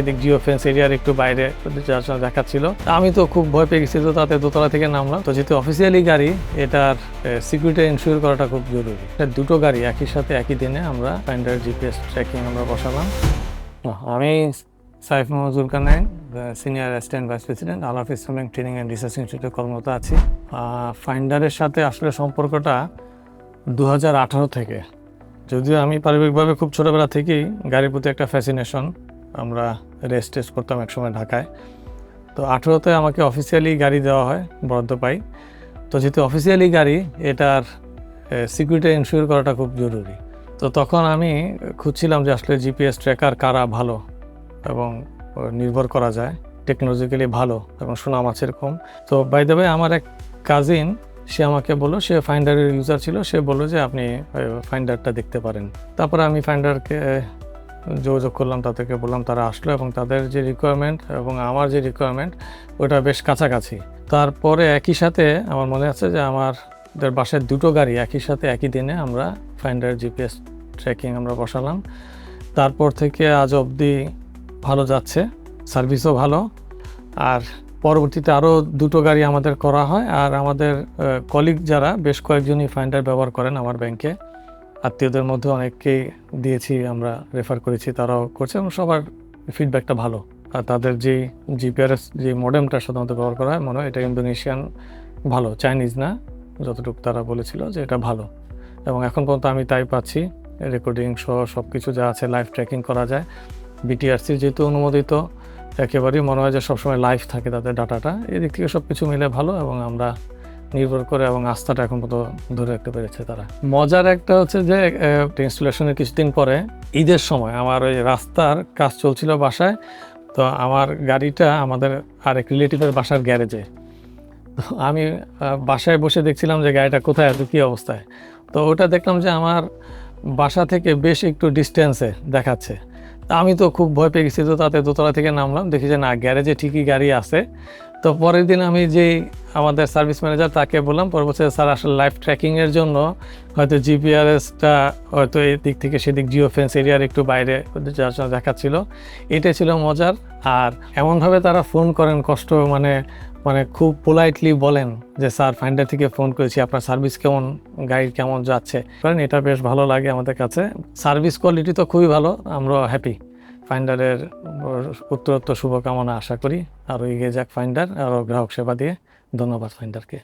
এদিক জিও ফেন্স এরিয়ার একটু বাইরে দেখাচ্ছিল আমি তো খুব ভয় পেয়ে গেছি তো তাতে দোতলা থেকে নামলাম। তো যেহেতু অফিসিয়ালি গাড়ি, এটার সিকিউরিটি ইনশিওর করাটা খুব জরুরি। এটা দুটো গাড়ি একই সাথে একই দিনে আমরা ফাইন্ডার জিপিএস ট্র্যাকিং আমরা বসালাম। আমি Saif Mohammad Zulkarnain senior assistant vice president আলাফ Islamic training and research ইনস্টিটিউটে কর্মরত আছি। ফাইন্ডারের সাথে আসলে সম্পর্কটা দু হাজার আঠারো থেকে। যদিও আমি পারিবারিকভাবে খুব ছোটোবেলা থেকেই গাড়ির প্রতি একটা ফ্যাসিনেশন আমরা রেস্ট টেস্ট করতাম একসময় ঢাকায়। তো আঠেরোতে আমাকে অফিসিয়ালি গাড়ি দেওয়া হয় বরাদ্দ পাই তো যেহেতু অফিসিয়ালি গাড়ি, এটার সিকিউরিটি ইনশিওর করাটা খুব জরুরি। তো তখন আমি খুঁজছিলাম যে আসলে জিপিএস ট্র্যাকার কারা ভালো এবং নির্ভর করা যায় টেকনোলজিক্যালি ভালো এবং সুনাম আছে এরকম। তো বাই দ্য আমার এক কাজিন সে আমাকে বলল, সে ফাইন্ডারের ইউজার ছিল, সে বলল যে আপনি ফাইন্ডারটা দেখতে পারেন। তারপরে আমি ফাইন্ডারকে যোগাযোগ করলাম তাদেরকে বললাম তারা আসলো এবং তাদের যে রিকোয়ারমেন্ট এবং আমার যে রিকোয়ারমেন্ট ওটা বেশ কাছাকাছি। তারপরে একই সাথে আমার মনে আছে যে আমাদের বাসায় দুটো গাড়ি, একই সাথে একই দিনে আমরা ফাইন্ডার জিপিএস ট্র্যাকিং আমরা বসালাম। তারপর থেকে আজ অবধি ভালো যাচ্ছে সার্ভিসও ভালো। আর পরবর্তীতে আরও দুটো গাড়ি আমাদের করা হয়। আর আমাদের কলিগ যারা, বেশ কয়েকজনই ফাইন্ডার ব্যবহার করেন আমার ব্যাংকে আত্মীয়দের মধ্যে অনেককেই দিয়েছি, আমরা রেফার করেছি, তারাও করছে এবং সবার ফিডব্যাকটা ভালো। আর তাদের যে জিপিআরএস যে মডেমটা সাধারণত ব্যবহার করা হয়, মনে হয় এটা ইন্দোনেশিয়ান ভালো চাইনিজ না, যতটুকু তারা বলেছিল যে এটা ভালো। এবং এখন পর্যন্ত আমি তাই পাচ্ছি রেকর্ডিং সহ সব কিছু যা আছে লাইভ ট্র্যাকিং করা যায়। বিটিআরসির যেহেতু অনুমোদিত, একেবারেই মনে হয় যে সবসময় লাইভ থাকে তাদের ডাটাটা এদিক থেকে সব কিছু মিলে ভালো এবং আমরা নির্ভর করে এবং আস্থাটা এখন পর্যন্ত ধরে রাখতে পেরেছে তারা। মজার একটা হচ্ছে যে ইনস্টলেশনের কিছুদিন পরে, ঈদের সময় আমার ওই রাস্তার কাজ চলছিল বাসায়, তো আমার গাড়িটা আমাদের আরেক রিলেটিভের বাসার গ্যারেজে। আমি বাসায় বসে দেখছিলাম যে গাড়িটা কোথায় আছে, কী অবস্থায়। তো ওটা দেখলাম যে আমার বাসা থেকে বেশ একটু ডিস্টেন্সে দেখাচ্ছে। আমি তো খুব ভয় পেয়ে গেছি তো তাতে দোতলা থেকে নামলাম, দেখি যে না, গ্যারেজে ঠিকই গাড়ি আছে। তো পরের দিন আমি যেই আমাদের সার্ভিস ম্যানেজার তাকে বললাম পরবর্তীতে স্যার আসলে লাইফ ট্র্যাকিংয়ের জন্য হয়তো জিপিআরএসটা হয়তো এই দিক থেকে সেদিক জিও ফেন্স এরিয়ার একটু বাইরে দেখাচ্ছিল। এটাই ছিল মজার। আর এমনভাবে তারা ফোন করেন, কষ্ট মানে মানে খুব পোলাইটলি বলেন যে, স্যার ফাইন্ডার থেকে ফোন করেছি, আপনার সার্ভিস কেমন গাইড কেমন যাচ্ছে? কারণ এটা বেশ ভালো লাগে আমাদের কাছে। সার্ভিস কোয়ালিটি তো খুবই ভালো আমরা হ্যাপি ফাইন্ডারের উত্তরোত্তর শুভকামনা আশা করি। আরও এগিয়ে যাক ফাইন্ডার আরও গ্রাহক সেবা দিয়ে। ধন্যবাদ ফাইন্ডারকে